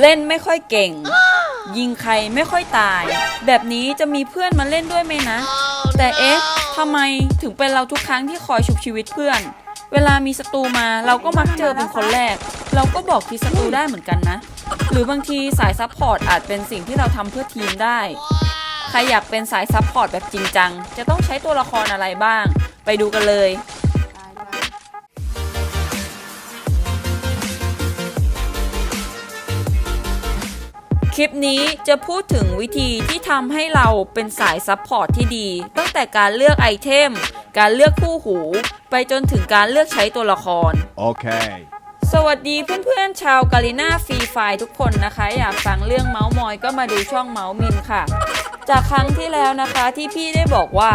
เล่นไม่ค่อยเก่ง ยิงใครไม่ค่อยตาย แบบนี้จะมีเพื่อนมาเล่นด้วยไหมนะ แต่เอ๊ะทำไมถึงเป็นเราทุกครั้งที่คอยชุบชีวิตเพื่อน เวลามีศัตรูมาเราก็มักเจอเป็นคนแรก เราก็บอกทีศัตรูได้เหมือนกันนะ หรือบางทีสายซัพพอร์ตอาจเป็นสิ่งที่เราทำเพื่อทีมได้ ใครอยากเป็นสายซัพพอร์ตแบบจริงจัง จะต้องใช้ตัวละครอะไรบ้าง ไปดูกันเลย คลิปนี้จะพูดถึงวิธีที่ทำให้เราเป็นสายซัพพอร์ตที่ดี ตั้งแต่การเลือกไอเทม การเลือกคู่หู ไปจนถึงการเลือกใช้ตัวละคร Okay. สวัสดีเพื่อนๆ ชาวกาลิน่าฟรีไฟทุกคนนะคะ อยากฟังเรื่องเมาส์มอยก็มาดูช่องเมาส์มินค่ะ จากครั้งที่แล้วนะคะที่พี่ได้บอกว่า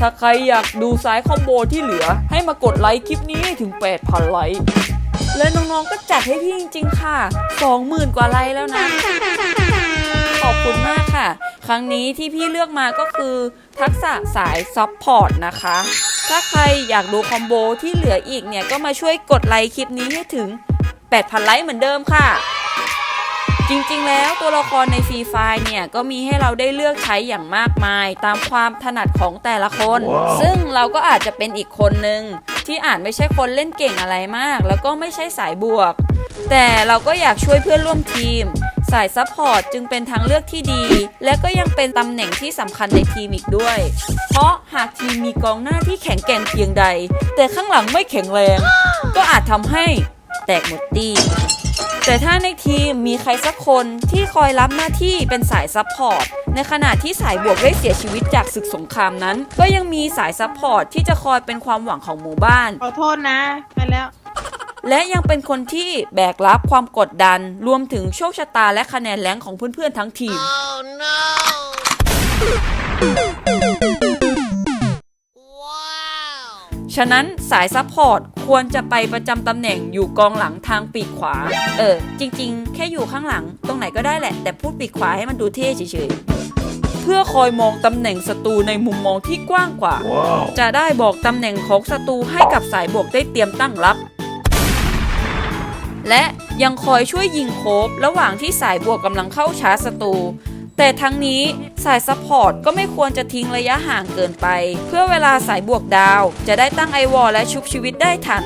ถ้าใครอยากดูสายคอมโบที่เหลือ ให้มากดไลค์คลิปนี้ให้ถึง 8,000 ไลค์ และน้องๆก็จัดให้พี่จริง ๆ ค่ะ20,000กว่าไลค์แล้วนะ ขอบคุณมากค่ะ ครั้งนี้ที่พี่เลือกมาก็คือ ทักษะสายซับพอร์ตนะคะ ถ้าใครอยากดูคอมโบที่เหลืออีกเนี่ย ก็มาช่วยกดไลค์คลิปนี้ให้ถึง 8,000 ไลค์เหมือนเดิมค่ะ จริงๆ แล้วตัวละครในฟรีไฟเนี่ย ก็มีให้เราได้เลือกใช้อย่างมากมาย ตามความถนัดของแต่ละคนซึ่งเราก็อาจจะเป็นอีกคนหนึ่งที่อาจไม่ใช่คนเล่นเก่งอะไรมาก แล้วก็ไม่ใช่สายบวก แต่เราก็อยากช่วยเพื่อนร่วมทีม สายซัพพอร์ตจึงเป็นทางเลือกที่ดี และก็ยังเป็นตำแหน่งที่สำคัญในทีมอีกด้วย เพราะหากทีมมีกองหน้าที่แข็งแกร่งเพียงใด แต่ข้างหลังไม่แข็งแรง ก็อาจทำให้แตกหมดตี แต่ถ้าในทีมมีใครสักคนที่คอยรับหน้าที่เป็นสายซัพพอร์ตในขณะที่สายบวกได้เสียชีวิตจากศึกสงครามนั้น ก็ยังมีสายซัพพอร์ตที่จะคอยเป็นความหวังของหมู่บ้าน ขอโทษนะไปแล้ว และยังเป็นคนที่แบกรับความกดดัน รวมถึงโชคชะตาและคะแนนแรงของเพื่อนๆทั้งทีม ฉะนั้นสายซัพพอร์ตควรจะไปประจำตำแหน่งอยู่กองหลังทางปีกขวา เออ จริงๆ แค่อยู่ข้างหลังตรงไหนก็ได้แหละ แต่พูดปีกขวาให้มันดูเท่เฉยๆ เพื่อคอยมองตำแหน่งศัตรูในมุมมองที่กว้างกว่า Wow. จะได้บอกตำแหน่งของศัตรูให้กับสายบวกได้เตรียมตั้งรับ และยังคอยช่วยยิงโคบระหว่างที่สายบวกกำลังเข้าชาร์จศัตรู แต่ทั้งนี้สายซัพพอร์ตก็ไม่ควรจะทิ้งระยะห่างเกินไป เพื่อเวลาสายบวกดาว จะได้ตั้งไอวอลและชุบชีวิตได้ทัน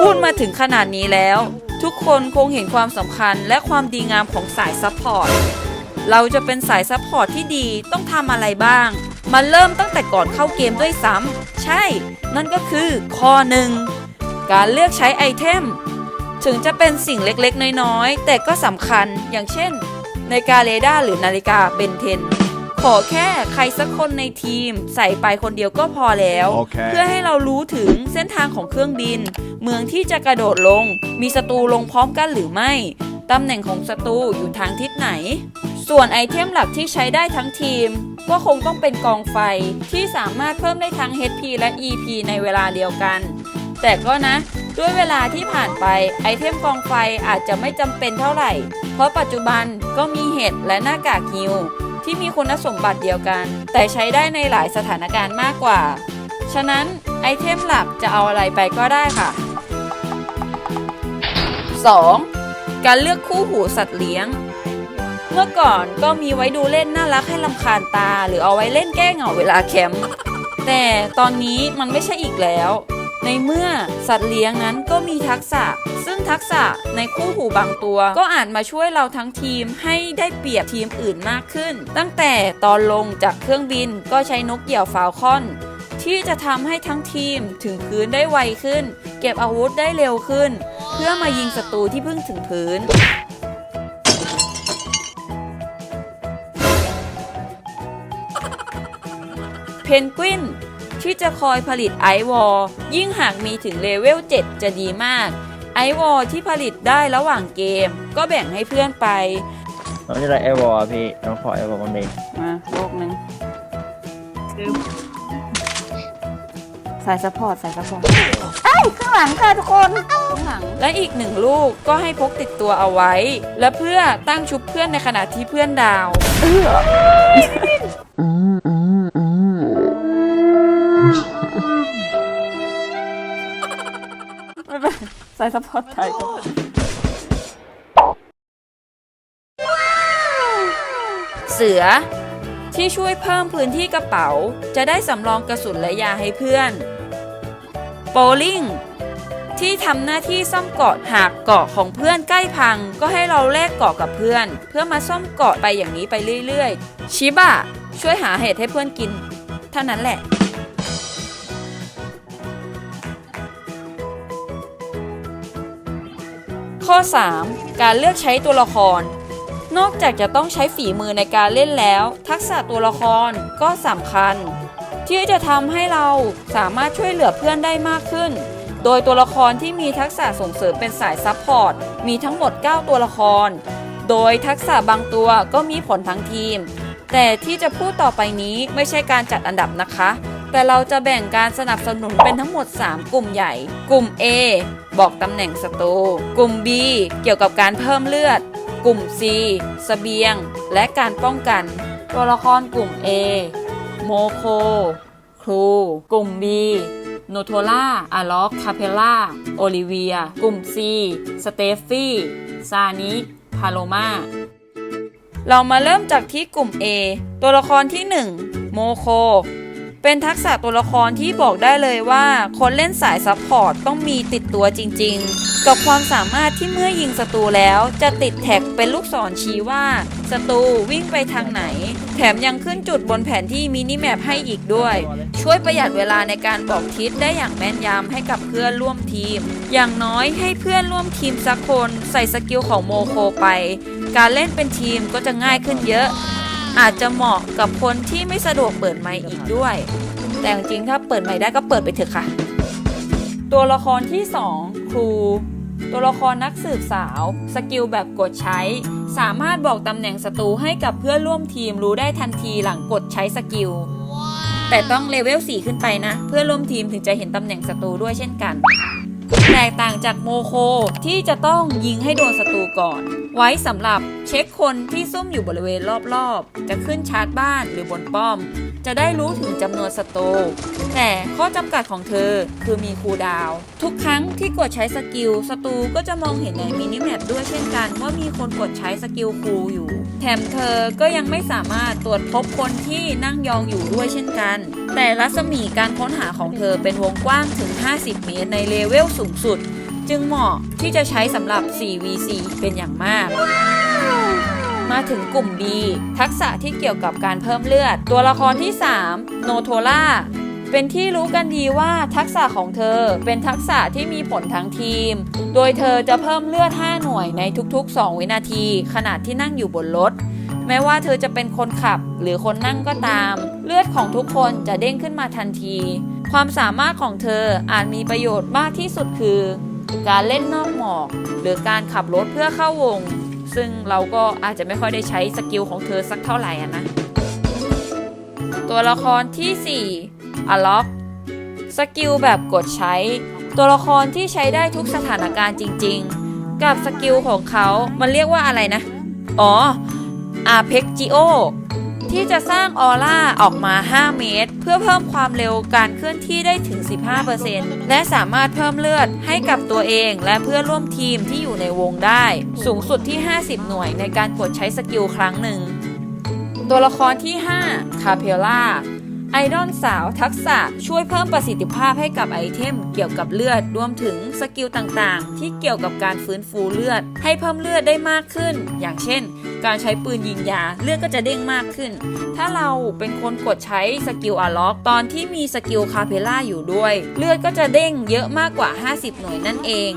พูดมาถึงขนาดนี้แล้ว ทุกคนคงเห็นความสำคัญและความดีงามของสายซัพพอร์ตเราจะเป็นสายซัพพอร์ตที่ดีต้องทำอะไรบ้าง มันเริ่มตั้งแต่ก่อนเข้าเกมด้วยซ้ำใช่ นั่นก็คือข้อหนึ่งการเลือกใช้ไอเทม ถึงจะเป็นสิ่งเล็กๆ น้อยๆ แต่ก็สำคัญอย่างเช่น นาฬิกาเรดาร์หรือนาฬิกาเบนเทน ขอแค่ใครสักคนในทีม ใส่ไปคนเดียวก็พอแล้วโอเคเพื่อให้เรารู้ถึงเส้นทางของเครื่องบิน เมืองที่จะกระโดดลง มีศัตรูลงพร้อมกันหรือไม่ตำแหน่งของศัตรูอยู่ทางทิศไหน ส่วนไอเทมหลักที่ใช้ได้ทั้งทีม ก็คงต้องเป็นกองไฟที่สามารถเพิ่มได้ทั้ง HP และ EP ในเวลาเดียวกัน แต่ก็นะ ด้วยเวลาที่ผ่านไปไอเทมกองไฟอาจจะไม่จำเป็นเท่าไหร่ เพราะปัจจุบันก็มีเห็ดและหน้ากากฮิวที่มีคุณสมบัติเดียวกัน แต่ใช้ได้ในหลายสถานการณ์มากกว่า ฉะนั้นไอเทมหลักจะเอาอะไรไปก็ได้ค่ะ 2. การเลือกคู่หูสัตว์เลี้ยง เมื่อก่อนก็มีไว้ดูเล่นน่ารักให้ลำคาญตา หรือเอาไว้เล่นแก้เหงาเวลาแคมป์แต่ตอนนี้มันไม่ใช่อีกแล้ว ในเมื่อสัตว์เลี้ยงนั้นก็มีทักษะ ซึ่งทักษะในคู่หูบางตัว ก็อาจมาช่วยเราทั้งทีมให้ได้เปรียบทีมอื่นมากขึ้น ตั้งแต่ตอนลงจากเครื่องบินก็ใช้นกเหยี่ยวฟาวคอน ที่จะทำให้ทั้งทีมถึงพื้นได้ไวขึ้น เก็บอาวุธได้เร็วขึ้น เพื่อมายิงศัตรูที่เพิ่งถึงพื้นเพนกวิน ที่จะคอยผลิตไอวอลยิ่งหากมีถึงเลเวล 7 จะดีมาก ไอวอลที่ผลิตได้ระหว่างเกม ก็แบ่งให้เพื่อนไปน้องจะได้ไอวอลพี่น้องขอไอวอลคนเด็กมาโลกหนึ่งลืมสายซัพพอร์ตสายซัพพอร์ตไอ้ข้างหลังค่ะทุกคนข้างหลัง และอีกหนึ่งลูกก็ให้พกติดตัวเอาไว้ และเพื่อตั้งชุบเพื่อนในขณะที่เพื่อนดาวไม่เป็ายซัพอร์ตตายเสือ ที่ช่วยเพิ่มพื้นที่กระเป๋า จะได้สำรองกระสุนและยาให้เพื่อน โปลิงที่ทำหน้าที่ซ่อมเกาะหากเกาะของเพื่อนใกล้พัง ก็ให้เราแลกเกาะกับเพื่อน เพื่อมาซ่อมเกาะไปอย่างนี้ไปเรื่อยๆ ชิบะช่วยหาเหตุให้เพื่อนกิน เท่านั้นแหละ ข้อ 3. การเลือกใช้ตัวละคร นอกจากจะต้องใช้ฝีมือในการเล่นแล้ว ทักษะตัวละครก็สำคัญ ที่จะทำให้เราสามารถช่วยเหลือเพื่อนได้มากขึ้น โดยตัวละครที่มีทักษะส่งเสริมเป็นสายซัพพอร์ตมีทั้งหมด 9 ตัวละคร โดยทักษะบางตัวก็มีผลทั้งทีม แต่ที่จะพูดต่อไปนี้ไม่ใช่การจัดอันดับนะคะ แต่เราจะแบ่งการสนับสนุนเป็นทั้งหมด 3 กลุ่มใหญ่ กลุ่ม A บอกตำแหน่งศัตรูกลุ่ม B เกี่ยวกับการเพิ่มเลือด กลุ่ม C เสบียง และการป้องกัน ตัวละครกลุ่ม A โมโค ครู กลุ่ม B โนโทล่าอาล็อก คาเพล่า โอลิเวีย กลุ่ม C สเตฟฟี่ ซานิ พาโลมาเรามาเริ่มจากที่กลุ่ม A ตัวละครที่ 1 โมโค เป็นทักษะตัวละครที่บอกได้เลยว่า คนเล่นสายซัพพอร์ตต้องมีติดตัวจริงๆ กับความสามารถที่เมื่อยิงศัตรูแล้วจะติดแท็กเป็นลูกศรชี้ว่าศัตรูวิ่งไปทางไหน แถมยังขึ้นจุดบนแผนที่มินิแมปให้อีกด้วย ช่วยประหยัดเวลาในการบอกทิศได้อย่างแม่นยำให้กับเพื่อนร่วมทีม อย่างน้อยให้เพื่อนร่วมทีมสักคนใส่สกิลของโมโคไป การเล่นเป็นทีมก็จะง่ายขึ้นเยอะ อาจจะเหมาะกับคนที่ไม่สะดวกเปิดไมค์อีกด้วย แต่จริงๆถ้าเปิดไมค์ได้ก็เปิดไปเถอะค่ะ ตัวละครที่ 2 ครู ตัวละครนักสืบสาว สกิลแบบกดใช้ สามารถบอกตำแหน่งศัตรูให้กับเพื่อนร่วมทีมรู้ได้ทันทีหลังกดใช้สกิลแต่ต้องเลเวล4ขึ้นไปนะ เพื่อร่วมทีมถึงจะเห็นตำแหน่งศัตรูด้วยเช่นกัน แตกต่างจากโมโคที่จะต้องยิงให้โดนศัตรูก่อน ไว้สำหรับเช็คคนที่ซุ่มอยู่บริเวณรอบๆ จะขึ้นชาร์จบ้านหรือบนป้อม จะได้รู้ถึงจำนวนศัตรูแต่ข้อจำกัดของเธอคือมีคูดาว ทุกครั้งที่กดใช้สกิลศัตรูก็จะมองเห็นในมินิแมปด้วยเช่นกันว่ามีคนกดใช้สกิลคูอยู่ แถมเธอก็ยังไม่สามารถตรวจพบคนที่นั่งยองอยู่ด้วยเช่นกัน แต่รัศมีการค้นหาของเธอเป็นวงกว้างถึง 50 เมตรในเลเวลสูงสุด จึงเหมาะที่จะใช้สำหรับ 4v4 เป็นอย่างมากมาถึงกลุ่ม B ทักษะที่เกี่ยวกับการเพิ่มเลือด ตัวละครที่ 3 โนโทล่า เป็นที่รู้กันดีว่าทักษะของเธอเป็นทักษะที่มีผลทั้งทีม โดยเธอจะเพิ่มเลือด 5 หน่วยในทุกๆ 2 วินาที ขณะที่นั่งอยู่บนรถ แม้ว่าเธอจะเป็นคนขับหรือคนนั่งก็ตาม เลือดของทุกคนจะเด้งขึ้นมาทันที ความสามารถของเธออาจมีประโยชน์มากที่สุดคือ การเล่นนอกหมอก หรือการขับรถเพื่อเข้าวง ซึ่งเราก็อาจจะไม่ค่อยได้ใช้สกิลของเธอสักเท่าไหร่นะ ตัวละครที่ 4อล็อกสกิลแบบกดใช้ ตัวละครที่ใช้ได้ทุกสถานการณ์จริง ๆ กับสกิลของเขา มันเรียกว่าอะไรนะ อ๋ออาเพกจิโอ ที่จะสร้างออร่าออกมา 5 เมตร เพื่อเพิ่มความเร็วการเคลื่อนที่ได้ถึง 15%และสามารถเพิ่มเลือดให้กับตัวเอง และเพื่อร่วมทีมที่อยู่ในวงได้ สูงสุดที่ 50 หน่วยในการกดใช้สกิลครั้งหนึ่ง ตัวละครที่ 5 คาเพล่า ไอดอลสาวทักษะช่วยเพิ่มประสิทธิภาพให้กับไอเทมเกี่ยวกับเลือด รวมถึงสกิลต่างๆ ที่เกี่ยวกับการฟื้นฟูเลือด ให้เพิ่มเลือดได้มากขึ้น อย่างเช่น การใช้ปืนยิงยาเลือดก็จะเด้งมากขึ้น ถ้าเราเป็นคนกดใช้สกิลอาล็อกตอนที่มีสกิลคาเพล่าอยู่ด้วย เลือดก็จะเด้งเยอะมากกว่า 50 หน่วยนั่นเอง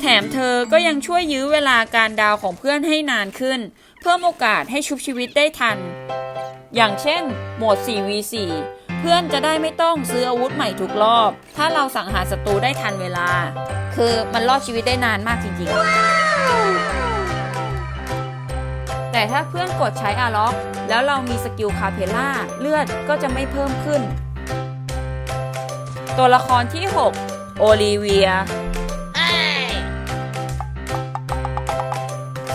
แถมเธอก็ยังช่วยยื้อเวลาการดาวของเพื่อนให้นานขึ้น เพิ่มโอกาสให้ชุบชีวิตได้ทัน อย่างเช่น โหมด 4v4 เพื่อนจะได้ไม่ต้องซื้ออาวุธใหม่ทุกรอบ ถ้าเราสังหารศัตรูได้ทันเวลา คือมันรอดชีวิตได้นานมากจริงๆ แต่ถ้าเพื่อนกดใช้อาล็อกแล้วเรามีสกิลคาเพล่าเลือดก็จะไม่เพิ่มขึ้น ตัวละครที่ 6 โอลิเวีย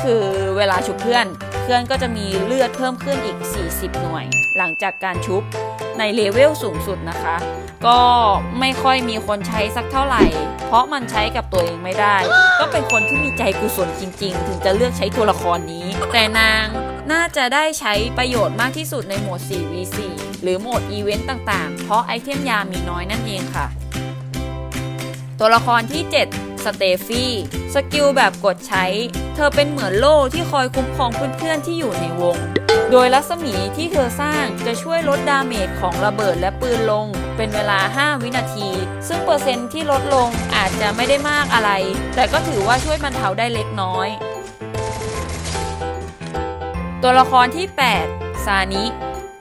คือ เวลาชุบเพื่อน เพื่อนก็จะมีเลือดเพิ่มขึ้นอีก 40 หน่วย หลังจากการชุบในเลเวลสูงสุดนะคะ ก็ไม่ค่อยมีคนใช้สักเท่าไหร่ เพราะมันใช้กับตัวเองไม่ได้ ก็เป็นคนที่มีใจกุศลจริง ๆ ถึงจะเลือกใช้ตัวละครนี้ แต่นางน่าจะได้ใช้ประโยชน์มากที่สุดในโหมด 4v4 หรือโหมดอีเวนต์ต่างๆ เพราะไอเทมยามีน้อยนั่นเองค่ะ ตัวละครที่ 7 สเตฟี่ สกิลแบบกดใช้ เธอเป็นเหมือนโล่ที่คอยคุ้มครองเพื่อนๆที่อยู่ในวง โดยรัศมีที่เธอสร้างจะช่วยลดดาเมจของระเบิดและปืนลง เป็นเวลา 5 วินาที ซึ่งเปอร์เซ็นต์ที่ลดลงอาจจะไม่ได้มากอะไร แต่ก็ถือว่าช่วยบรรเทาได้เล็กน้อย ตัวละครที่ 8 ซานิ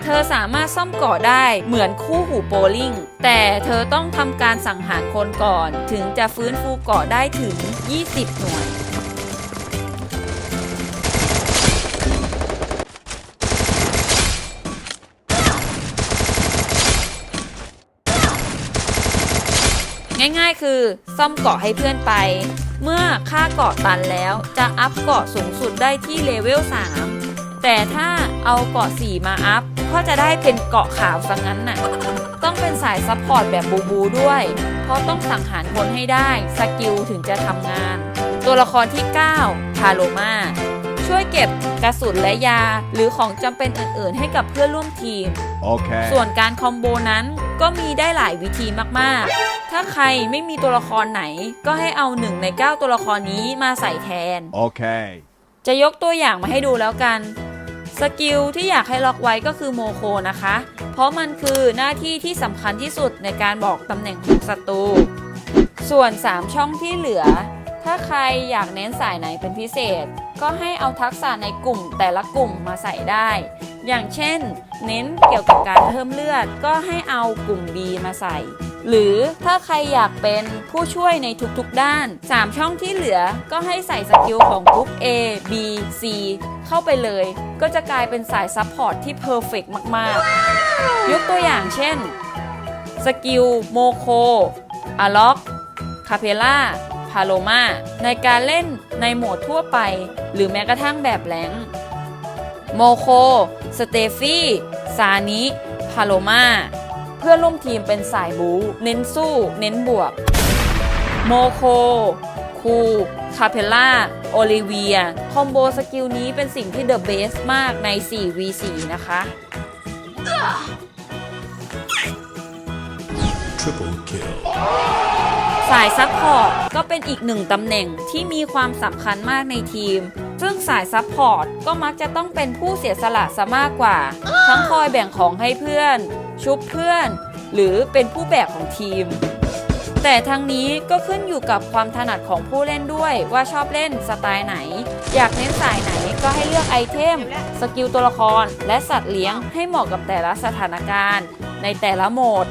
ธอสามารถซ่อมเกาะได้เหมือนคู่หูโบลิ่ง แต่เธอต้องทำการสังหารคนก่อน ถึงจะฟื้นฟูเกาะได้ถึง 20 หน่วยง่ายๆ คือซ่อมเกาะให้เพื่อนไป เมื่อค่าเกาะตันแล้วจะอัพเกาะสูงสุดได้ที่เลเวล 3 แต่ถ้าเอาเกาะ4มาอัพก็จะได้เป็นเกาะขาวซะงั้นน่ะ ต้องเป็นสายซัพพอร์ตแบบบูบูด้วย เพราะต้องสังหารคนให้ได้สกิลถึงจะทำงาน ตัวละครที่ 9 พาโลมาช่วยเก็บกระสุนและยาหรือของจำเป็นอื่นๆ ให้กับเพื่อนร่วมทีม Okay. ส่วนการคอมโบนั้นก็มีได้หลายวิธีมากๆ ถ้าใครไม่มีตัวละครไหน ก็ให้เอาหนึ่งใน 9 ตัวละครนี้มาใส่แทน Okay. จะยกตัวอย่างมาให้ดูแล้วกัน สกิลที่อยากให้ล็อกไว้ก็คือโมโคนะคะ เพราะมันคือหน้าที่ที่สำคัญที่สุดในการบอกตำแหน่งของศัตรู ส่วน 3 ช่องที่เหลือ ถ้าใครอยากเน้นสายไหนเป็นพิเศษ ก็ให้เอาทักษะในกลุ่มแต่ละกลุ่มมาใส่ได้ อย่างเช่น เน้นเกี่ยวกับการเพิ่มเลือด ก็ให้เอากลุ่ม B มาใส่ หรือถ้าใครอยากเป็นผู้ช่วยในทุกๆด้าน 3 ช่องที่เหลือก็ให้ใส่สกิลของกลุ่ม A B C เข้าไปเลย ก็จะกลายเป็นสายซัพพอร์ตที่เพอร์เฟกมากๆ ยกตัวอย่างเช่น สกิลโมโคอาล็อกคาเพล่าพาโลมาในการเล่นในโหมดทั่วไป หรือแม้กระทั่งแบบแหลงโมโค สเตฟี่ ซานิ พาโลมา เพื่อนร่วมทีมเป็นสายบู๊เน้นสู้ เน้นบวก โมโค คู คาเพล่า โอลิเวีย คอมโบสกิลนี้เป็นสิ่งที่เดอะเบสมากใน 4v4 นะคะ Triple kill. สายซัพพอร์ตก็เป็นอีกหนึ่งตำแหน่งที่มีความสำคัญมากในทีม ซึ่งสายซัพพอร์ตก็มักจะต้องเป็นผู้เสียสละซะมากกว่า ทั้งคอยแบ่งของให้เพื่อน ชุบเพื่อน หรือเป็นผู้แบกของทีม แต่ทั้งนี้ก็ขึ้นอยู่กับความถนัดของผู้เล่นด้วยว่าชอบเล่นสไตล์ไหน อยากเน้นสายไหนก็ให้เลือกไอเทม สกิลตัวละคร และสัตว์เลี้ยงให้เหมาะกับแต่ละสถานการณ์ ในแต่ละโหมด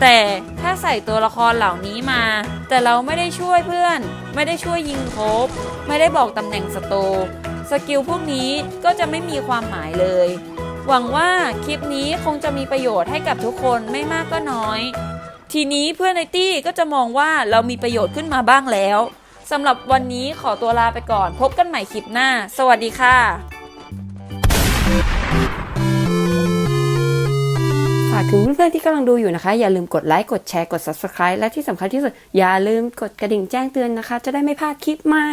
แต่ถ้าใส่ตัวละครเหล่านี้มา แต่เราไม่ได้ช่วยเพื่อน ไม่ได้ช่วยยิงโคบไม่ได้บอกตำแหน่งสโตร์สกิลพวกนี้ก็จะไม่มีความหมายเลย หวังว่าคลิปนี้คงจะมีประโยชน์ให้กับทุกคนไม่มากก็น้อย ทีนี้เพื่อนในตี้ก็จะมองว่าเรามีประโยชน์ขึ้นมาบ้างแล้วสำหรับวันนี้ขอตัวลาไปก่อน พบกันใหม่คลิปหน้า สวัสดีค่ะ ฝากถึงเพื่อนๆที่กำลังดูอยู่นะคะ อย่าลืมกดไลค์ กดแชร์ กด subscribe และที่สำคัญที่สุด อย่าลืมกดกระดิ่งแจ้งเตือนนะคะ จะได้ไม่พลาดคลิปใหม่